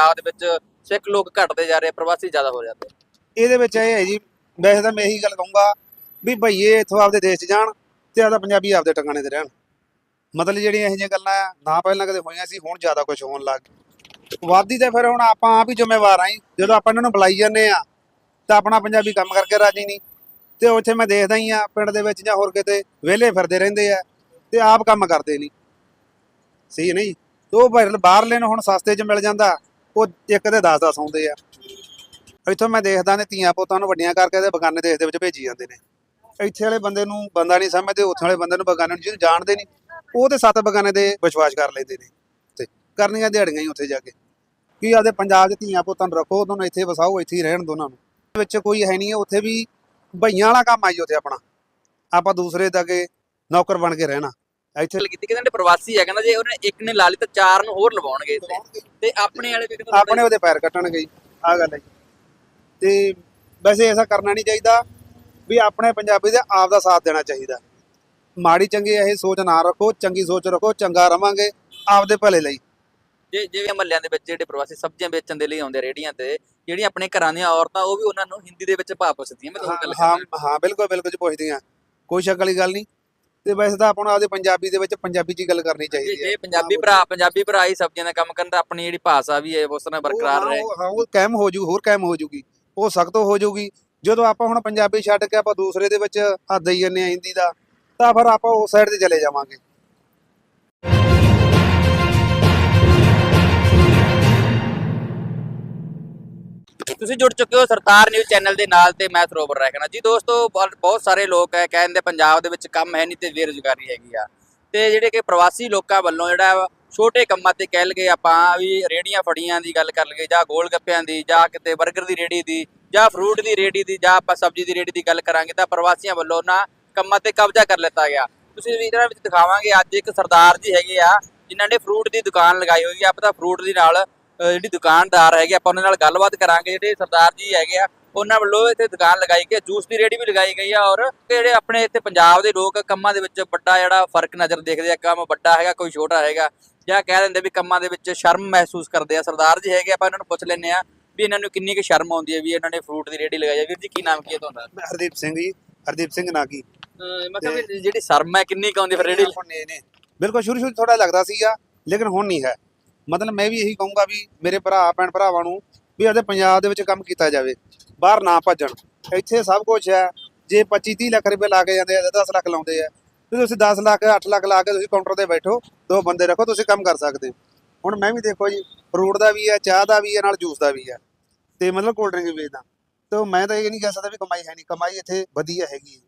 ਪੰਜਾਬ ਦੇ ਵਿੱਚ ਸਿੱਖ ਲੋਕ ਘਟਦੇ ਜਾ ਰਹੇ ਪ੍ਰਵਾਸੀ ਜ਼ਿਆਦਾ ਹੋ ਜਾਂਦੇ ਇਹਦੇ ਵਿੱਚ ਇਹ ਹੈ ਜੀ, ਵੈਸੇ ਤਾਂ ਮੈਂ ਇਹੀ ਗੱਲ ਕਹੂੰਗਾ ਵੀ ਭਈਏ ਇੱਥੋਂ ਆਪਦੇ ਦੇਸ਼ 'ਚ ਜਾਣ ਤੇ ਆਦਾ ਪੰਜਾਬੀ ਆਪਦੇ ਟਿਕਾਣੇ ਤੇ ਰਹਿਣ। ਮਤਲਬ ਜਿਹੜੀਆਂ ਇਹੋ ਜਿਹੀਆਂ ਗੱਲਾਂ ਨਾ ਪਹਿਲਾਂ ਕਦੇ ਹੋਈਆਂ ਸੀ, ਹੁਣ ਜ਼ਿਆਦਾ ਕੁਝ ਹੋਣ ਲੱਗ ਵਾਦੀ ਤੇ ਫਿਰ ਹੁਣ ਆਪਾਂ ਆਪ ਹੀ ਜ਼ਿੰਮੇਵਾਰ ਆਂ ਜਦੋਂ ਆਪਾਂ ਇਹਨਾਂ ਨੂੰ ਬੁਲਾਈ ਜਾਂਦੇ ਆ ਤਾਂ ਆਪਣਾ ਪੰਜਾਬੀ ਕੰਮ ਕਰਕੇ ਰਾਜੀ ਨਹੀਂ। ਤੇ ਉੱਥੇ ਮੈਂ ਦੇਖਦਾ ਹੀ ਆ ਪਿੰਡ ਦੇ ਵਿੱਚ ਜਾਂ ਹੋਰ ਕਿਤੇ ਵਿਹਲੇ ਫਿਰਦੇ ਰਹਿੰਦੇ ਆ ਤੇ ਆਪ ਕੰਮ ਕਰਦੇ ਨਹੀਂ। ਸਹੀ ਨਹੀਂ ਉਹ ਬਾਹਰਲੇ ਨੂੰ ਹੁਣ ਸਸਤੇ 'ਚ ਮਿਲ ਜਾਂਦਾ। ਉਹ ਇੱਕ ਦੇ 10-10 ਆਉਂਦੇ ਆ। ਇੱਥੋਂ ਮੈਂ ਦੇਖਦਾ ਨੇ ਧੀਆਂ ਪੁੱਤਾਂ ਨੂੰ ਵੱਡੀਆਂ ਕਰਕੇ ਤੇ ਬਗਾਨੇ ਦੇਸ਼ ਦੇ ਵਿੱਚ ਭੇਜੀ ਜਾਂਦੇ ਨੇ। ਇੱਥੇ ਵਾਲੇ ਬੰਦੇ ਨੂੰ ਬੰਦਾ ਨਹੀਂ ਸਮਝਦੇ ਉੱਥੇ ਵਾਲੇ ਬੰਦੇ ਨੂੰ ਬਗਾਨੇ ਨੂੰ ਜਿਹਨੂੰ ਜਾਣਦੇ ਨਹੀਂ ਉਹ ਤੇ ਸੱਤ ਬਗਾਨੇ ਦੇ ਵਿਸ਼ਵਾਸ ਕਰ ਲੈਂਦੇ ਨੇ ਤੇ ਕਰਨੀਆਂ ਦਿਹਾੜੀਆਂ ਹੀ ਉੱਥੇ ਜਾ ਕੇ। ਕੀ ਆਦੇ ਪੰਜਾਬ ਦੇ ਧੀਆਂ ਪੁੱਤਾਂ ਨੂੰ ਰੱਖੋ ਉਹਨਾਂ ਨੂੰ ਇੱਥੇ ਵਸਾਓ ਇੱਥੇ ਹੀ ਰਹਿਣ ਦੋ ਉਹਨਾਂ ਨੂੰ। ਵਿੱਚ ਕੋਈ ਹੈ ਨਹੀਂ ਹੈ, ਉੱਥੇ ਵੀ ਭਈਆਂ ਵਾਲਾ ਕੰਮ ਆਈ ਉੱਥੇ ਆਪਣਾ। ਆਪਾਂ ਦੂਸਰੇ ਦਾ ਕੇ ਨੌਕਰ ਬਣ ਕੇ ਰਹਿਣਾ। ਇੱਥੇ ਗੱਲ ਕੀਤੀ ਕਿ ਜਿਹੜੇ ਪ੍ਰਵਾਸੀ ਹੈ ਕਹਿੰਦਾ ਜੇ ਉਹਨੇ ਇੱਕ ਨੇ ਲਾ ਲਈ ਤਾਂ ਚਾਰ ਨੂੰ ਹੋਰ ਲਵਾਉਣਗੇ ਇੱਥੇ। ਤੇ ਆਪਣੇ ਵਾਲੇ ਵੀ ਕਹਿੰਦਾ ਆਪਣੇ ਉਹਦੇ ਪੈਰ ਕੱਟਣਗੇ ਆ ਗੱਲ ਹੈ ਜੀ। ਤੇ ਵੈਸੇ ਐਸਾ ਕਰਨਾ ਨਹੀਂ ਚਾਹੀਦਾ ਵੀ ਆਪਣੇ ਪੰਜਾਬੀ ਦੇ ਆਪ ਦਾ ਸਾਥ ਦੇਣਾ ਚਾਹੀਦਾ। ਮਾੜੀ ਚੰਗੀ ਇਹ ਸੋਚ ਨਾ ਰੱਖੋ ਚੰਗੀ ਸੋਚ ਰੱਖੋ ਚੰਗਾ ਰਵਾਂਗੇ ਆਪਦੇ ਭਲੇ ਲਈ। ਜੇ ਜਿਵੇਂ ਮਹੱਲਿਆਂ ਦੇ ਵਿੱਚ ਜਿਹੜੇ ਪ੍ਰਵਾਸੀ ਸਬਜ਼ੀਆਂ ਵੇਚਣ ਦੇ ਲਈ ਆਉਂਦੇ ਰੇੜੀਆਂ ਤੇ ਜਿਹੜੀਆਂ ਆਪਣੇ ਘਰਾਂ ਦੀਆਂ ਔਰਤਾਂ ਉਹ ਵੀ ਉਹਨਾਂ ਨੂੰ ਹਿੰਦੀ ਦੇ ਵਿੱਚ ਭਾਅ ਪੁੱਛਦੀਆਂ। ਮੈਂ ਤੁਹਾਨੂੰ ਗੱਲ ਹਾਂ ਹਾਂ ਬਿਲਕੁਲ ਬਿਲਕੁਲ ਜੀ ਪੁੱਛਦੀਆਂ। ਕੋਈ ਸ਼ੱਕ ਵਾਲੀ ਗੱਲ ਨਹੀਂ। ਤੇ ਵੈਸੇ ਤਾਂ ਆਪਾਂ ਨੂੰ ਆਪਦੇ ਪੰਜਾਬੀ ਦੇ ਵਿੱਚ ਪੰਜਾਬੀ 'ਚ ਹੀ ਗੱਲ ਕਰਨੀ ਚਾਹੀਦੀ ਹੈ। ਜੇ ਪੰਜਾਬੀ ਭਰਾ ਪੰਜਾਬੀ ਭਰਾ ਹੀ ਸਬਜ਼ੀਆਂ ਦਾ ਕੰਮ ਕਰਨ ਤਾਂ ਆਪਣੀ ਜਿਹੜੀ ਭਾਸ਼ਾ ਵੀ ਹੈ ਉਸ ਨਾਲ ਬਰਕਰਾਰ ਰਹੇ। ਹਾਂ ਉਹ ਕਾਇਮ ਹੋ ਜੂ ਹੋਰ ਕਾਇਮ ਹੋ ਜੂਗੀ। ਉਹ ਸਖਤ ਹੋ ਜੂਗੀ। ਜਦੋਂ ਆਪਾਂ ਹੁਣ ਪੰਜਾਬੀ ਛੱਡ ਕੇ ਆਪਾਂ ਦੂਸਰੇ ਦੇ ਵਿੱਚ ਹੱਥ ਦੇਈ ਜੰਨੇ ਆ ਹਿੰਦੀ ਦਾ ਤਾਂ ਫਿਰ ਆਪਾਂ ਉਸ ਸਾਈਡ ਤੇ ਚਲੇ ਜਾਵਾਂਗੇ। ਤੁਸੀਂ ਜੁੜ ਚੁੱਕੇ ਹੋ ਸਰਦਾਰ ਨਿਊਜ਼ ਚੈਨਲ ਦੇ ਨਾਲ ਤੇ ਮੈਂ ਸਰੋਵਰ ਰਹਿਣਾ ਜੀ ਦੋਸਤੋ, ਬਹੁਤ ਸਾਰੇ ਲੋਕ ਹੈ ਕਹਿੰਦੇ ਪੰਜਾਬ ਦੇ ਵਿੱਚ ਕੰਮ ਹੈ ਨਹੀਂ ਤੇ ਬੇਰੁਜ਼ਗਾਰੀ ਹੈਗੀ ਆ। ਤੇ ਜਿਹੜੇ ਕਿ ਪ੍ਰਵਾਸੀ ਲੋਕਾਂ ਵੱਲੋਂ ਜਿਹੜਾ ਛੋਟੇ ਕੰਮਾਂ ਤੇ ਕਹਿ ਲਗੇ ਆਪਾਂ ਵੀ ਰੇੜੀਆਂ ਫੜੀਆਂ ਦੀ ਗੱਲ ਕਰ ਲਗੇ ਜਾਂ ਗੋਲ ਗੱਪਿਆਂ ਦੀ, ਜਾਂ ਕਿਤੇ 버ਗਰ ਦੀ ਰੇੜੀ ਦੀ, ਜਾਂ ਫਰੂਟ ਦੀ ਰੇੜੀ ਦੀ, ਜਾਂ ਆਪਾਂ ਸਬਜ਼ੀ ਦੀ ਰੇੜੀ ਦੀ ਗੱਲ ਕਰਾਂਗੇ ਤਾਂ ਪ੍ਰਵਾਸੀਆਂ ਵੱਲੋਂ ਨਾ ਕੰਮਾਂ ਤੇ ਕਬਜ਼ਾ ਕਰ ਲਿੱਤਾ ਗਿਆ। ਤੁਸੀਂ ਵੀ ਇਹਨਾਂ ਵਿੱਚ ਦਿਖਾਵਾਂਗੇ, ਅੱਜ ਇੱਕ ਸਰਦਾਰ ਜੀ ਹੈਗੇ ਆ, ਜਿਨ੍ਹਾਂ ਨੇ ਫਰੂਟ ਦੀ ਦੁਕਾਨ ਲਗਾਈ ਹੋਈ ਆ। ਆਪਾਂ ਤਾਂ ਫਰੂਟ ਦੀ ਨਾਲ ਜਿਹੜੀ ਦੁਕਾਨਦਾਰ ਹੈਗੇ ਆਪਾਂ ਉਹਨਾਂ ਨਾਲ ਗੱਲਬਾਤ ਕਰਾਂਗੇ। ਜਿਹੜੇ ਸਰਦਾਰ ਜੀ ਹੈਗੇ ਆ ਉਹਨਾਂ ਵੱਲੋਂ ਇੱਥੇ ਦੁਕਾਨ ਲਗਾਈ ਗਈ ਹੈ। ਜੂਸ ਦੀ ਰੇੜੀ ਵੀ ਲਗਾਈ ਗਈ ਆ ਔਰ ਜਿਹੜੇ ਆਪਣੇ ਇੱਥੇ ਪੰਜਾਬ ਦੇ ਲੋਕ ਕੰਮਾਂ ਦੇ ਵਿੱਚ ਵੱਡਾ ਜਿਹੜਾ ਫ਼ਰਕ ਨਜ਼ਰ ਦੇਖਦੇ ਆ ਕੰਮ ਵੱਡਾ ਹੈਗਾ ਕੋਈ ਛੋਟਾ ਹੈਗਾ ਜਾਂ ਕਹਿ ਦਿੰਦੇ ਵੀ ਕੰਮਾਂ ਦੇ ਵਿੱਚ ਸ਼ਰਮ ਮਹਿਸੂਸ ਕਰਦੇ ਆ। ਸਰਦਾਰ ਜੀ ਹੈਗੇ ਆਪਾਂ ਇਹਨਾਂ ਨੂੰ ਪੁੱਛ ਲੈਂਦੇ ਆ ਵੀ ਇਹਨਾਂ ਨੂੰ ਕਿੰਨੀ ਕੁ ਸ਼ਰਮ ਆਉਂਦੀ ਹੈ ਵੀ ਇਹਨਾਂ ਨੇ ਫਰੂਟ ਦੀ ਰੇੜੀ ਲਗਾਈ ਹੈ। ਵੀਰ ਜੀ ਕੀ ਨਾਮ ਕੀ ਹੈ ਤੁਹਾਡਾ? ਮੈਂ ਹਰਦੀਪ ਸਿੰਘ ਜੀ ਹਰਦੀਪ ਸਿੰਘ ਨਾਗੀ। ਮੈਂ ਕਿਹਾ ਵੀ ਜਿਹੜੀ ਸ਼ਰਮ ਹੈ ਕਿੰਨੀ ਕੁ ਆਉਂਦੀ ਫਿਰ ਰੇੜੀ ਨੇ ਬਿਲਕੁਲ ਸ਼ੁਰੂ ਸ਼ੁਰੂ ਥੋੜਾ ਲੱਗਦਾ ਸੀਗਾ ਲੇਕਿਨ ਹੁਣ ਨਹੀਂ ਹੈ। ਮਤਲਬ ਮੈਂ ਵੀ ਇਹੀ ਕਹੂੰਗਾ ਵੀ ਮੇਰੇ ਭਰਾ ਭੈਣ ਭਰਾਵਾਂ ਨੂੰ ਵੀ ਆਪਣੇ ਪੰਜਾਬ ਦੇ ਵਿੱਚ ਕੰਮ ਕੀਤਾ ਜਾਵੇ ਬਾਹਰ ਨਾ ਭੱਜਣ। ਇੱਥੇ ਸਭ ਕੁਝ ਹੈ ਜੇ 25 30 ਲੱਖ ਰੁਪਏ ਲਾ ਕੇ ਜਾਂਦੇ ਆ 10 ਲੱਖ ਲਾਉਂਦੇ ਆ ਤੇ ਤੁਸੀਂ 10 ਲੱਖ 8 ਲੱਖ ਲਾ ਕੇ ਤੁਸੀਂ ਕਾਊਂਟਰ ਤੇ ਬੈਠੋ ਦੋ ਬੰਦੇ ਰੱਖੋ ਤੁਸੀਂ ਕੰਮ ਕਰ ਸਕਦੇ ਹੋ। ਹੁਣ ਮੈਂ ਵੀ ਦੇਖੋ ਜੀ ਫਰੂਟ ਦਾ ਵੀ ਹੈ ਚਾਹ ਦਾ ਵੀ ਹੈ ਨਾਲ ਜੂਸ ਦਾ ਵੀ ਹੈ ਤੇ ਮਤਲਬ ਕੋਲਡ ਡਰਿੰਕ ਵੀ ਵੇਚਦਾ ਤੇ ਮੈਂ ਤਾਂ ਇਹ ਨਹੀਂ ਕਹਿ ਸਕਦਾ ਵੀ ਕਮਾਈ ਹੈ ਨਹੀਂ ਕਮਾਈ ਇੱਥੇ ਵਧੀਆ ਹੈਗੀ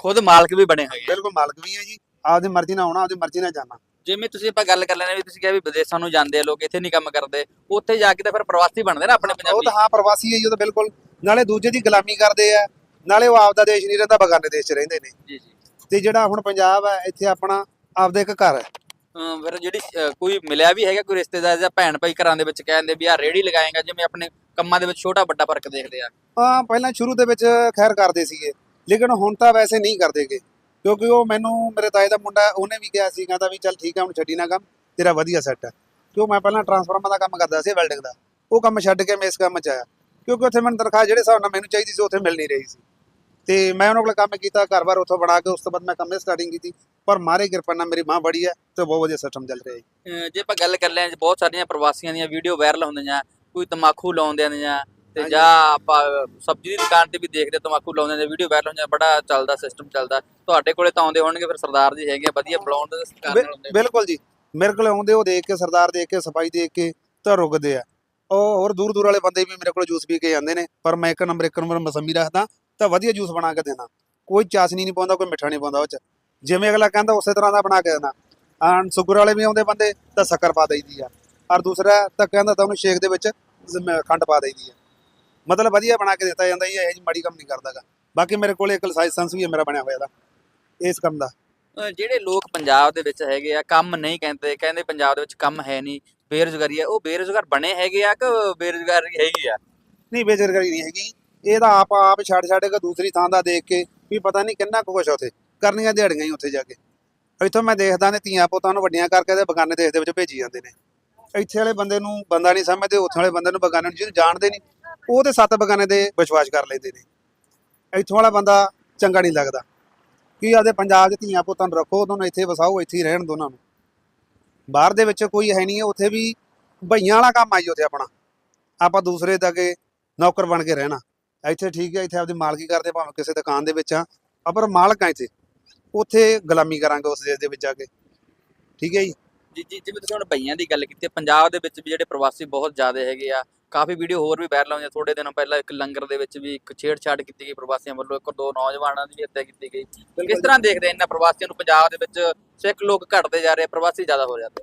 ਖੁਦ ਮਾਲਕ ਵੀ ਬਣੇ ਹੈਗੇ ਬਿਲਕੁਲ ਮਾਲਕ ਵੀ ਹੈ ਜੀ ਆਪਦੀ ਮਰਜ਼ੀ ਨਾਲ ਆਉਣਾ ਆਪਦੀ ਮਰਜ਼ੀ ਨਾਲ ਜਾਣਾ। ਜਿਵੇਂ ਤੁਸੀਂ ਆਪਾਂ ਗੱਲ ਕਰ ਲੈਣੇ ਵੀ ਤੁਸੀਂ ਕਿਹਾ ਵੀ ਵਿਦੇਸ਼ਾਂ ਨੂੰ ਜਾਂਦੇ ਆ ਲੋਕ ਇੱਥੇ ਨਹੀਂ ਕੰਮ ਕਰਦੇ ਉੱਥੇ ਜਾ ਕੇ ਤਾਂ ਫਿਰ ਪ੍ਰਵਾਸੀ ਬਣਦੇ ਨਾ ਆਪਣੇ ਉਹ ਪੰਜਾਬੀ। ਤਾਂ ਹਾਂ ਪ੍ਰਵਾਸੀ ਹੈ ਜੀ ਉਹ ਤਾਂ ਬਿਲਕੁਲ। ਨਾਲੇ ਦੂਜੇ ਦੀ ਗੁਲਾਮੀ ਕਰਦੇ ਆ ਨਾਲੇ ਉਹ ਆਪਦਾ ਦੇਸ਼ ਨਹੀਂ ਰਹਿੰਦਾ ਬਗਾਨੇ ਦੇਸ਼ 'ਚ ਰਹਿੰਦੇ ਨੇ। ਜੀ ਜੀ। ਤੇ ਜਿਹੜਾ ਹੁਣ ਪੰਜਾਬ ਹੈ ਇੱਥੇ ਆਪਣਾ ਆਪਦਾ ਇੱਕ ਘਰ ਹੈ। ਫਿਰ ਜਿਹੜੀ ਕੋਈ ਮਿਲਿਆ ਵੀ ਹੈਗਾ ਕੋਈ ਰਿਸ਼ਤੇਦਾਰ ਜਾਂ ਭੈਣ ਭਾਈ ਘਰਾਂ ਦੇ ਵਿੱਚ ਕਹਿੰਦੇ ਵੀ ਆ ਰੇੜੀ ਲਗਾਏਗਾ ਜਿਵੇਂ ਆਪਣੇ ਕੰਮਾਂ ਦੇ ਵਿੱਚ ਛੋਟਾ ਵੱਡਾ ਫ਼ਰਕ ਦੇਖਦੇ ਆ। ਹਾਂ ਪਹਿਲਾਂ ਸ਼ੁਰੂ ਦੇ ਵਿੱਚ ਖੈਰ ਕਰਦੇ ਸੀਗੇ ਲੇਕਿਨ ਹੁਣ ਤਾਂ ਵੈਸੇ ਨਹੀਂ ਕਰਦੇਗੇ ਕਿਉਂਕਿ ਉਹ ਮੈਨੂੰ, ਮੇਰੇ ਤਾਏ ਦਾ ਮੁੰਡਾ, ਉਹਨੇ ਵੀ ਕਿਹਾ ਸੀ ਕਹਿੰਦਾ ਵੀ ਚੱਲ ਠੀਕ ਆ, ਹੁਣ ਛੱਡੀ ਨਾ ਕੰਮ, ਤੇਰਾ ਵਧੀਆ ਸੈੱਟ ਹੈ ਕਿਉਂ ਮੈਂ ਪਹਿਲਾਂ ਟਰਾਂਸਫਾਰਮਰ ਦਾ ਕੰਮ ਕਰਦਾ ਸੀ ਵੈਲਡਿੰਗ ਦਾ। ਉਹ ਕੰਮ ਛੱਡ ਕੇ ਮੈਂ ਇਸ ਕੰਮ 'ਚ ਆਇਆ। ਕਿਉਂਕਿ ਉੱਥੇ ਮੈਨੂੰ ਤਨਖਾਹ ਜਿਹੜੇ ਹਿਸਾਬ ਨਾਲ ਮੈਨੂੰ ਚਾਹੀਦੀ ਸੀ, ਉੱਥੇ ਮਿਲ ਨਹੀਂ ਰਹੀ ਸੀ। ਤੇ ਮੈਂ ਉਹਨਾਂ ਕੋਲ ਕੰਮ ਕੀਤਾ, ਘਰ-ਬਾਰ ਉੱਥੋਂ ਬਣਾ ਕੇ, ਉਸ ਤੋਂ ਬਾਅਦ ਮੈਂ ਕੰਮ ਸਟਾਰਟਿੰਗ ਕੀਤੀ। ਪਰ ਮਾਰੇ ਕਿਰਪਾ ਨਾਲ ਮੇਰੀ ਮਾਂ ਬੜੀ ਹੈ ਤੇ ਬਹੁਤ ਵਧੀਆ ਸਿਸਟਮ ਚੱਲ ਰਿਹਾ ਹੈ ਜੇ ਆਪਾਂ ਗੱਲ ਕਰ ਲੈ ਬਹੁਤ ਸਾਰੀਆਂ ਪ੍ਰਵਾਸੀਆਂ ਦੀਆਂ ਵੀਡੀਓ ਵਾਇਰਲ ਹੁੰਦੀਆਂ, ਕੋਈ ਤਮਾਕੂ ਲਾਉਂਦੇ ਨੇ ਤੇ। ਜਾਂ ਆਪਾਂ ਸਬਜ਼ੀ ਦੀ ਦੁਕਾਨ ਤੇ ਵੀ ਦੇਖਦੇ ਤਮਾਕੂ ਲਾਉਂਦੇ ਨੇ ਵੀਡੀਓ ਵਾਇਰਲ ਹੁੰਦੀਆਂ ਬੜਾ ਚੱਲਦਾ ਸਿਸਟਮ ਚੱਲਦਾ। ਤੁਹਾਡੇ ਕੋਲੇ ਤਾਂ ਆਉਂਦੇ ਹੋਣਗੇ ਫਿਰ ਸਰਦਾਰ ਜੀ ਹੈਗੇ ਵਧੀਆ ਬੁਲਾਉਣ ਦੇ ਨਾਲ ਹੁੰਦੇ ਬਿਲਕੁਲ ਜੀ। ਮੇਰੇ ਕੋਲ ਆਉਂਦੇ ਉਹ ਦੇਖ ਕੇ ਸਰਦਾਰ ਦੇਖ ਕੇ ਸਫ਼ਾਈ ਦੇਖ ਕੇ ਤਾਂ ਰੁਕਦੇ ਆ। ਉਹ ਹੋਰ ਦੂਰ ਦੂਰ ਵਾਲੇ ਬੰਦੇ ਵੀ ਮੇਰੇ ਕੋਲ ਜੂਸ ਪੀ ਕੇ ਜਾਂਦੇ ਨੇ ਪਰ ਮੈਂ ਇੱਕ ਨੰਬਰ ਇੱਕ ਨੰਬਰ ਮਸੰਮੀ ਰੱਖਦਾ ਤਾਂ ਵਧੀਆ ਜੂਸ ਬਣਾ ਕੇ ਦੇਣਾ ਕੋਈ ਚਾਸ਼ਨੀ ਨਹੀਂ ਪਾਉਂਦਾ ਕੋਈ ਮਿੱਠਾ ਨਹੀਂ ਪਾਉਂਦਾ ਉਹ ਚ। ਜਿਵੇਂ ਅਗਲਾ ਕਹਿੰਦਾ ਉਸੇ ਤਰ੍ਹਾਂ ਦਾ ਬਣਾ ਕੇ ਦੇਣਾ ਆਣ ਸ਼ੂਗਰ ਵਾਲੇ ਵੀ ਆਉਂਦੇ ਬੰਦੇ ਤਾਂ ਸ਼ੱਕਰ ਪਾ ਦਈਦੀ ਆ। ਔਰ ਦੂਸਰਾ ਤਾਂ ਕਹਿੰਦਾ ਤਾਂ ਉਹਨੂੰ ਸ਼ੇਕ ਦੇ ਵਿੱਚ ਖੰਡ ਪਾ ਦਈਦੀ ਆ। ਮਤਲਬ ਵਧੀਆ ਬਣਾ ਕੇ ਦਿੱਤਾ ਜਾਂਦਾ ਜੀ ਇਹ ਜੀ ਮਾੜੀ ਕੰਮ ਨਹੀਂ ਕਰਦਾਗਾ ਬਾਕੀ ਮੇਰੇ ਕੋਲ ਇੱਕ ਲਾਇਸੈਂਸ ਵੀ ਹੈ ਮੇਰਾ ਬਣਿਆ ਹੋਇਆ ਦਾ ਇਸ ਕੰਮ ਦਾ। ਅਹ ਜਿਹੜੇ ਲੋਕ ਪੰਜਾਬ ਦੇ ਵਿੱਚ ਹੈਗੇ ਆ ਕੰਮ ਨਹੀਂ ਕਹਿੰਦੇ ਕਹਿੰਦੇ ਪੰਜਾਬ ਦੇ ਵਿੱਚ ਕੰਮ ਹੈ ਨਹੀਂ ਬੇਰੁਜ਼ਗਾਰੀ ਹੈ ਉਹ ਬੇਰੁਜ਼ਗਾਰ ਬਣੇ ਹੈਗੇ ਆ ਕਿ ਬੇਰੁਜ਼ਗਾਰੀ ਹੈਗੀ ਆ? ਨਹੀਂ ਬੇਜ਼ਰਗਾਰੀ ਨਹੀਂ ਹੈਗੀ। ਇਹ ਤਾਂ ਆਪ ਆਪ ਛੱਡ ਛੱਡ ਕੇ ਦੂਸਰੀ ਥਾਂ ਦਾ ਦੇਖ ਕੇ ਵੀ ਪਤਾ ਨਹੀਂ ਕਿੰਨਾ ਕੁ ਕੁਛ ਆ ਉੱਥੇ ਕਰਨੀਆਂ ਦਿਹਾੜੀਆਂ ਹੀ ਉੱਥੇ ਜਾ ਕੇ। ਇੱਥੋਂ ਮੈਂ ਦੇਖਦਾ ਨੇ ਧੀਆਂ ਪੁੱਤਾਂ ਨੂੰ ਵੱਡੀਆਂ ਕਰਕੇ ਤੇ ਬਗਾਨੇ ਦੇਸ਼ ਦੇ ਵਿੱਚ ਭੇਜੀ ਜਾਂਦੇ ਨੇ। ਇੱਥੇ ਵਾਲੇ ਬੰਦੇ ਨੂੰ ਬੰਦਾ ਨਹੀਂ ਸਮਝਦੇ ਉੱਥੇ ਵਾਲੇ ਬੰਦੇ ਨੂੰ ਬਗਾਨੇ ਨੂੰ ਜਿਹਨੂੰ ਜਾਣਦੇ ਨਹੀਂ। ਉਹ ਤੇ ਸੱਤ ਬਗਾਨੇ ਦੇ ਵਿਸ਼ਵਾਸ ਕਰ ਲੈਂਦੇ ਨੇ। ਇੱਥੋਂ ਵਾਲਾ ਬੰਦਾ ਚੰਗਾ ਨਹੀਂ ਲੱਗਦਾ। ਕਿ ਆਦੇ ਪੰਜਾਬ ਦੇ ਧੀਆਂ ਪੁੱਤਾਂ ਨੂੰ ਰੱਖੋ, ਉਹਨਾਂ ਨੂੰ ਇੱਥੇ ਵਸਾਓ, ਇੱਥੇ ਹੀ ਰਹਿਣ ਦੋਨਾਂ ਨੂੰ। ਬਾਹਰ ਦੇ ਵਿੱਚ ਕੋਈ ਹੈ ਨਹੀਂ ਹੈ ਉੱਥੇ ਵੀ ਭਈਆਂ ਵਾਲਾ ਕੰਮ ਆਈ ਉੱਥੇ ਆਪਣਾ। ਆਪਾਂ ਦੂਸਰੇ ਦਾ ਕੇ ਨੌਕਰ ਬਣ ਕੇ ਰਹਿਣਾ। ਇੱਥੇ ਠੀਕ ਹੈ, ਇੱਥੇ ਆਪਦੀ ਮਾਲਕੀ ਕਰਦੇ, ਭਾਵੇਂ ਕਿਸੇ ਦੁਕਾਨ ਦੇ ਵਿੱਚ ਆ। ਪਰ ਮਾਲਕ ਆ ਇੱਥੇ। ਉੱਥੇ ਗੁਲਾਮੀ ਕਰਾਂਗੇ ਉਸ ਦੇਸ਼ ਦੇ ਵਿੱਚ ਆ ਕੇ। ਠੀਕ ਹੈ ਜੀ। ਜੀ ਜੀ, ਜਿਵੇਂ ਤੁਸੀਂ ਹੁਣ ਬਈਆਂ ਦੀ ਗੱਲ ਕੀਤੀ ਪੰਜਾਬ ਦੇ ਵਿੱਚ ਵੀ ਜਿਹੜੇ ਪ੍ਰਵਾਸੀ ਬਹੁਤ ਜ਼ਿਆਦਾ ਹੈਗੇ ਆ ਕਾਫੀ ਵੀਡੀਓ ਹੋਰ ਵੀ ਵਾਇਰਲ ਹੋਈਆਂ ਥੋੜੇ ਦਿਨ ਪਹਿਲਾਂ ਇੱਕ ਲੰਗਰ ਦੇ ਵਿੱਚ ਵੀ ਇੱਕ ਛੇੜਛਾੜ ਕੀਤੀ ਗਈ ਪ੍ਰਵਾਸੀਆਂ ਵੱਲੋਂ। ਇੱਕ ਦੋ ਨੌਜਵਾਨਾਂ ਦੀ ਵੀ ਹੱਤਿਆ ਕੀਤੀ ਗਈ। ਕਿਸ ਤਰ੍ਹਾਂ ਦੇਖਦੇ ਇਹਨਾਂ ਪ੍ਰਵਾਸੀਆਂ ਨੂੰ? ਪੰਜਾਬ ਦੇ ਵਿੱਚ ਸਿੱਖ ਲੋਕ ਘਟਦੇ ਜਾ ਰਹੇ ਪ੍ਰਵਾਸੀ ਜ਼ਿਆਦਾ ਹੋ ਜਾਂਦੇ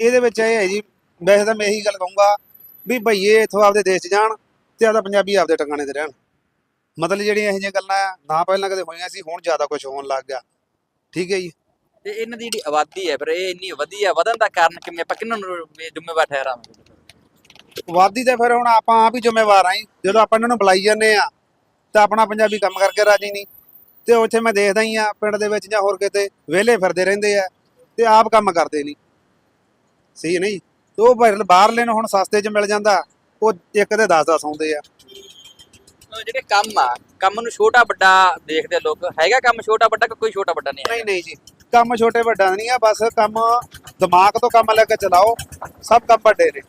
ਇਹਦੇ ਵਿੱਚ ਇਹ ਹੈ ਜੀ ਵੈਸੇ ਤਾਂ ਮੈਂ ਇਹੀ ਗੱਲ ਕਹੂੰਗਾ ਵੀ ਭਈਏ ਇੱਥੋਂ ਆਪਦੇ ਦੇਸ਼ 'ਚ ਜਾਣ ਤੇ ਆਪਦਾ ਪੰਜਾਬੀ ਆਪਦੇ ਟਿਕਾਣੇ ਤੇ ਰਹਿਣ। ਮਤਲਬ ਜਿਹੜੀਆਂ ਇਹੋ ਜਿਹੀਆਂ ਗੱਲਾਂ ਆ ਨਾ ਪਹਿਲਾਂ ਕਦੇ ਹੋਈਆਂ ਸੀ ਹੁਣ ਜ਼ਿਆਦਾ ਕੁਝ ਹੋਣ ਲੱਗ ਗਿਆ। ਠੀਕ ਹੈ ਜੀ। ਤੇ ਇਹਨਾਂ ਦੀ ਜਿਹੜੀ ਆਬਾਦੀ ਹੈ ਫਿਰ ਇਹ ਇੰਨੀ ਵਧੀ ਹੈ ਵਧਣ ਦਾ ਕਾਰਨ ਕਿਵੇਂ? ਆਪਾਂ ਕਿਹਨਾਂ ਨੂੰ ਜ਼ਿੰਮੇਵਾਰ ਠਹਿਰਾਵਾਂਗੇ? ਵਾਦੀ ਤੇ ਫਿਰ ਹੁਣ ਆਪਾਂ ਆਪ ਹੀ ਜ਼ਿੰਮੇਵਾਰ ਆਂ ਜਦੋਂ ਆਪਾਂ ਇਹਨਾਂ ਨੂੰ ਬੁਲਾਈ ਜਾਂਦੇ ਆ ਤਾਂ ਆਪਣਾ ਪੰਜਾਬੀ ਕੰਮ ਕਰਕੇ ਰਾਜੀ ਨਹੀਂ। ਤੇ ਉੱਥੇ ਮੈਂ ਦੇਖਦਾ ਹੀ ਆ ਪਿੰਡ ਦੇ ਵਿੱਚ ਜਾਂ ਹੋਰ ਕਿਤੇ ਵਿਹਲੇ ਫਿਰਦੇ ਰਹਿੰਦੇ ਆ ਤੇ ਆਪ ਕੰਮ ਕਰਦੇ ਨਹੀਂ। ਸਹੀ ਨਹੀਂ ਤੇ ਉਹ ਬਾਹਰ- ਬਾਹਰਲੇ ਨੂੰ ਹੁਣ ਸਸਤੇ 'ਚ ਮਿਲ ਜਾਂਦਾ ਉਹ ਇੱਕ ਦੇ 10 10 ਆਉਂਦੇ ਆ। ਜਿਹੜੇ ਕੰਮ ਆ ਕੰਮ ਨੂੰ ਛੋਟਾ ਵੱਡਾ ਦੇਖਦੇ ਲੋਕ। ਹੈਗਾ ਕੰਮ ਛੋਟਾ ਵੱਡਾ ਕੋਈ ਛੋਟਾ ਵੱਡਾ ਨਹੀਂ ਨਹੀਂ ਨਹੀਂ ਜੀ। ਕੰਮ ਛੋਟੇ ਵੱਡਾ ਨਹੀਂ ਆ ਬਸ ਕੰਮ ਦਿਮਾਗ ਤੋਂ ਕੰਮ ਲੈ ਕੇ ਚਲਾਓ। ਸਭ ਕੰਮ ਵੱਡੇ ਨੇ।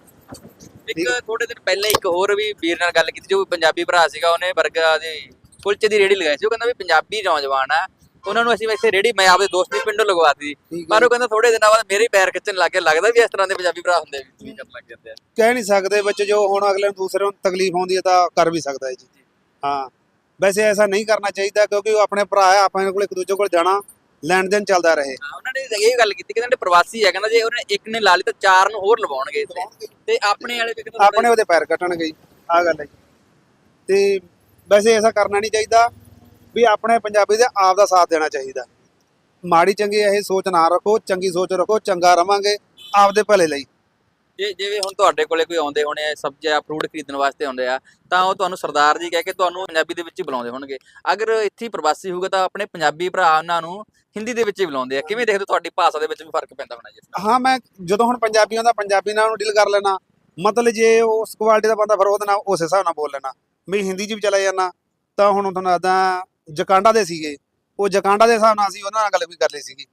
ਇੱਕ ਥੋੜੇ ਦਿਨ ਪਹਿਲਾਂ ਇੱਕ ਹੋਰ ਵੀ ਵੀਰ ਨਾਲ ਗੱਲ ਕੀਤੀ ਜੋ ਪੰਜਾਬੀ ਭਰਾ ਸੀਗਾ ਉਹਨੇ 버ਗਰ ਦੀ ਕੁਲਚੇ ਦੀ ਰੇੜੀ ਲਗਾਈ ਸੀ। ਉਹ ਕਹਿੰਦਾ ਵੀ ਪੰਜਾਬੀ ਨੌਜਵਾਨ ਆ। ਉਹਨਾਂ ਨੂੰ ਅਸੀਂ ਇੱਥੇ ਰੇੜੀ ਮੈਂ ਆਪਦੇ ਦੋਸਤ ਦੀ ਪਿੰਡੋਂ ਲਗਵਾਤੀ। ਪਰ ਉਹ ਕਹਿੰਦਾ ਥੋੜੇ ਦਿਨਾਂ ਬਾਅਦ ਮੇਰੇ ਪੈਰ ਖਿੱਚਣ ਲੱਗ ਗਿਆ। ਲੱਗਦਾ ਵੀ ਇਸ ਤਰ੍ਹਾਂ ਦੇ ਪੰਜਾਬੀ ਭਰਾ ਹੁੰਦੇ ਵੀ ਕਰਨ ਲੱਗ ਜਾਂਦੇ ਆ ਕਹਿ ਨਹੀਂ ਸਕਦੇ ਵਿੱਚ ਜੋ ਹੁਣ ਅਗਲੇ ਨੂੰ ਦੂਸਰੇ ਨੂੰ ਤਕਲੀਫ ਆਉਂਦੀ ਹੈ ਤਾਂ ਕਰ ਵੀ ਸਕਦਾ ਹੈ ਜੀ। ਹਾਂ। ਵੈਸੇ ਐਸਾ ਨਹੀਂ ਕਰਨਾ ਚਾਹੀਦਾ ਕਿਉਂਕਿ ਉਹ ਆਪਣੇ ਭਰਾ ਆ ਆਪਾਂ ਇਹਨਾਂ ਕੋਲ ਇੱਕ ਦੂਜੇ ਕੋਲ ਜਾਣਾ। ਲੈਣ ਦੇਣ ਚੱਲਦਾ ਰਹੇ। ਹਾਂ, ਉਹਨਾਂ ਨੇ ਇਹ ਗੱਲ ਕੀਤੀ ਕਿ ਜਿਹੜੇ ਪ੍ਰਵਾਸੀ ਆ ਕਹਿੰਦਾ ਜੇ ਉਹਨੇ ਇੱਕ ਨੇ ਲਾ ਲਈ ਤਾਂ ਚਾਰ ਨੂੰ ਹੋਰ ਲਵਾਉਣਗੇ ਇੱਥੇ। ਤੇ ਆਪਣੇ ਵਾਲੇ ਵੀ ਕਹਿੰਦਾ ਆਪਣੇ ਉਹਦੇ ਪੈਰ ਕੱਟਣਗੇ ਜੀ ਆ ਗੱਲ ਹੈ ਜੀ। ਤੇ ਵੈਸੇ ਐਸਾ ਕਰਨਾ ਨਹੀਂ ਚਾਹੀਦਾ ਵੀ ਆਪਣੇ ਪੰਜਾਬੀ ਦੇ ਆਪ ਦਾ ਸਾਥ ਦੇਣਾ ਚਾਹੀਦਾ। ਮਾੜੀ ਚੰਗੀ ਇਹ ਸੋਚ ਨਾ ਰੱਖੋ ਚੰਗੀ ਸੋਚ ਰੱਖੋ ਚੰਗਾ ਰਵਾਂਗੇ ਆਪਦੇ ਭਲੇ ਲਈ। ਜੇ ਜਿਵੇਂ ਹੁਣ ਤੁਹਾਡੇ ਕੋਲੇ ਕੋਈ ਆਉਂਦੇ ਹੋਣੇ ਆ ਸਬਜ਼ੀਆਂ ਫਰੂਟ ਖਰੀਦਣ ਵਾਸਤੇ ਆਉਂਦੇ ਆ, ਤਾਂ ਉਹ ਤੁਹਾਨੂੰ ਸਰਦਾਰ ਜੀ ਕਹਿ ਕੇ ਤੁਹਾਨੂੰ ਪੰਜਾਬੀ ਦੇ ਵਿੱਚ ਹੀ ਬੁਲਾਉਂਦੇ ਹੋਣਗੇ। ਅਗਰ ਇੱਥੇ ਪ੍ਰਵਾਸੀ ਹੋਊਗਾ ਤਾਂ ਆਪਣੇ ਪੰਜਾਬੀ ਭਰਾ ਉਹਨਾਂ ਨੂੰ ਹਿੰਦੀ ਦੇ ਵਿੱਚ ਹੀ ਬੁਲਾਉਂਦੇ ਆ। ਕਿਵੇਂ ਦੇਖਦੇ ਹੋ ਤੁਹਾਡੀ ਭਾਸ਼ਾ ਦੇ ਵਿੱਚ ਵੀ ਫ਼ਰਕ ਪੈਂਦਾ ਹੋਣਾ ਜੀ? ਹਾਂ, ਮੈਂ ਜਦੋਂ ਹੁਣ ਪੰਜਾਬੀਆਂ ਦਾ ਪੰਜਾਬੀ ਨਾਲ ਡੀਲ ਕਰ ਲੈਣਾ ਮਤਲਬ ਜੇ ਉਸ ਕੁਆਲਿਟੀ ਦਾ ਬੰਦਾ ਫਿਰ ਉਹਦੇ ਨਾਲ ਉਸ ਹਿਸਾਬ ਨਾਲ ਬੋਲ ਲੈਣਾ ਮੈਂ ਹਿੰਦੀ 'ਚ ਵੀ ਚਲਾ ਜਾਣਾ ਤਾਂ ਹੁਣ ਤੁਹਾਨੂੰ ਦੱਸਦਾ, ਜਕਾਂਡਾ ਦੇ ਸੀਗੇ। ਉਹ ਜਕਾਂਡਾ ਦੇ ਹਿਸਾਬ ਨਾਲ ਅਸੀਂ ਉਹਨਾਂ ਨਾਲ ਗੱਲ ਵੀ ਕਰ ਲਈ ਸੀਗੀ।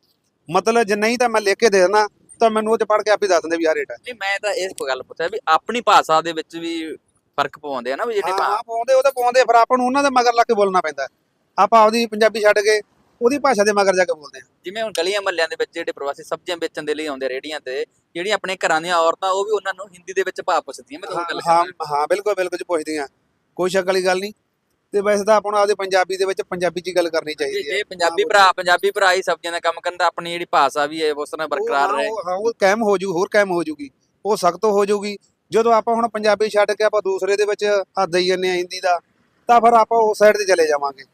ਮਤਲਬ ਜੇ ਨਹੀਂ ਤਾਂ ਮੈਂ ਲਿਖ ਕੇ ਦੇ ਦੇਣਾ ਤਾਂ ਮੈਨੂੰ ਉਹ 'ਚ ਪੜ੍ਹ ਕੇ ਆਪੇ ਦੱਸ ਦਿੰਦੇ ਵੀ ਆਹ ਰੇਟ ਹੈ ਨਹੀਂ ਮੈਂ ਤਾਂ ਇਸ ਗੱਲ ਪੁੱਛਿਆ ਵੀ ਆਪਣੀ ਭਾਸ਼ਾ ਦੇ ਵਿੱਚ ਵੀ ਫ਼ਰਕ ਪਵਾਉਂਦੇ ਆ ਨਾ ਵੀ ਜਿਹੜੇ ਹਾਂ ਪਾਉਂਦੇ ਉਹ ਤਾਂ ਪਾਉਂਦੇ ਫਿਰ ਆਪਾਂ ਨੂੰ ਉਹਨਾਂ ਦੇ ਮਗਰ ਲੱਗ ਕੇ ਬੋਲਣਾ ਪੈਂਦਾ। ਆਪਾਂ ਆਪਦੀ ਪੰਜਾਬੀ ਛੱਡ ਕੇ ਉਹਦੀ ਭਾਸ਼ਾ ਦੇ ਮਗਰ ਜਾ ਕੇ ਬੋਲਦੇ ਹਾਂ ਜਿਵੇਂ ਹੁਣ ਗਲੀਆਂ ਮਹੱਲਿਆਂ ਦੇ ਵਿੱਚ ਜਿਹੜੇ ਪ੍ਰਵਾਸੀ ਸਬਜ਼ੀਆਂ ਵੇਚਣ ਦੇ ਲਈ ਆਉਂਦੇ ਆ ਰੇੜੀਆਂ ਤੇ ਜਿਹੜੀਆਂ ਆਪਣੇ ਘਰਾਂ ਦੀਆਂ ਔਰਤਾਂ ਉਹ ਵੀ ਉਹਨਾਂ ਨੂੰ ਹਿੰਦੀ ਦੇ ਵਿੱਚ ਭਾਅ ਪੁੱਛਦੀਆਂ। ਮੈਂ ਤੁਹਾਨੂੰ ਗੱਲ ਹਾਂ ਹਾਂ ਬਿਲਕੁਲ ਬਿਲਕੁਲ ਜੀ ਪੁੱਛਦੀਆਂ। ਕੋਈ ਸ਼ੱਕ ਵਾਲੀ ਗੱਲ ਨਹੀਂ। ਤੇ ਵੈਸੇ ਤਾਂ ਆਪਾਂ ਨੂੰ ਆਪਦੇ ਪੰਜਾਬੀ ਦੇ ਵਿੱਚ ਪੰਜਾਬੀ 'ਚ ਹੀ ਗੱਲ ਕਰਨੀ ਚਾਹੀਦੀ ਹੈ। ਜੇ ਪੰਜਾਬੀ ਭਰਾ ਪੰਜਾਬੀ ਭਰਾ ਹੀ ਸਬਜ਼ੀਆਂ ਦਾ ਕੰਮ ਕਰਨ ਤਾਂ ਆਪਣੀ ਜਿਹੜੀ ਭਾਸ਼ਾ ਵੀ ਹੈ ਉਸ ਤਰ੍ਹਾਂ ਬਰਕਰਾਰ ਰਹੇ। ਹਾਂ ਉਹ ਕਾਇਮ ਹੋ ਜੂ ਹੋਰ ਕਾਇਮ ਹੋ ਜੂਗੀ। ਉਹ ਸਖਤ ਹੋ ਜੂਗੀ। ਜਦੋਂ ਆਪਾਂ ਹੁਣ ਪੰਜਾਬੀ ਛੱਡ ਕੇ ਆਪਾਂ ਦੂਸਰੇ ਦੇ ਵਿੱਚ ਹੱਥ ਦੇਈ ਜੰਨੇ ਆ ਹਿੰਦੀ ਦਾ ਤਾਂ ਫਿਰ ਆਪਾਂ ਉਸ ਸਾਈਡ ਤੇ ਚਲੇ ਜਾਵਾਂਗੇ।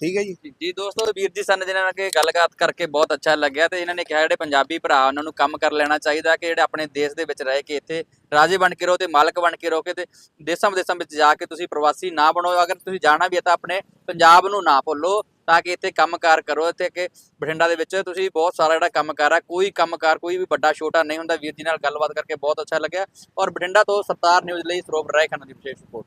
ਠੀਕ ਹੈ ਜੀ? ਜੀ ਦੋਸਤੋ ਵੀਰ ਜੀ ਸਨ ਜਿਹਨਾਂ ਨਾਲ ਗੱਲਬਾਤ ਕਰਕੇ ਬਹੁਤ ਅੱਛਾ ਲੱਗਿਆ ਤੇ ਇਹਨਾਂ ਨੇ ਕਿਹਾ ਜਿਹੜੇ ਪੰਜਾਬੀ ਭਰਾ ਉਹਨਾਂ ਨੂੰ ਕੰਮ ਕਰ ਲੈਣਾ ਚਾਹੀਦਾ ਕਿ ਜਿਹੜੇ ਆਪਣੇ ਦੇਸ਼ ਦੇ ਵਿੱਚ ਰਹਿ ਕੇ ਇੱਥੇ ਰਾਜੇ ਬਣ ਕੇ ਰਹੋ ਤੇ ਮਾਲਕ ਬਣ ਕੇ ਰਹੋ ਕਿ ਤੇ ਦੇਸ਼ਾਂ ਵਿਦੇਸ਼ਾਂ ਵਿੱਚ ਜਾ ਕੇ ਤੁਸੀਂ ਪ੍ਰਵਾਸੀ ਨਾ ਬਣੋ। ਅਗਰ ਤੁਸੀਂ ਜਾਣਾ ਵੀ ਹੈ ਤਾਂ ਆਪਣੇ ਪੰਜਾਬ ਨੂੰ ਨਾ ਭੁੱਲੋ ਤਾਂ ਕਿ ਇੱਥੇ ਕੰਮਕਾਰ ਕਰੋ ਇੱਥੇ ਕਿ ਬਠਿੰਡਾ ਦੇ ਵਿੱਚ ਤੁਸੀਂ ਬਹੁਤ ਸਾਰਾ ਜਿਹੜਾ ਕੰਮਕਾਰ ਆ ਕੋਈ ਕੰਮਕਾਰ, ਕੋਈ ਵੀ ਵੱਡਾ ਛੋਟਾ ਨਹੀਂ ਹੁੰਦਾ। ਵੀਰ ਜੀ ਨਾਲ ਗੱਲਬਾਤ ਕਰਕੇ ਬਹੁਤ ਅੱਛਾ ਲੱਗਿਆ। ਔਰ ਬਠਿੰਡਾ ਤੋਂ ਸਰਤਾਰ ਨਿਊਜ਼ ਲਈ ਸਰੋਵਰ ਰਾਏ ਖੰਨਾ ਦੀ ਵਿਸ਼ੇਸ਼ ਰਿਪੋਰਟ।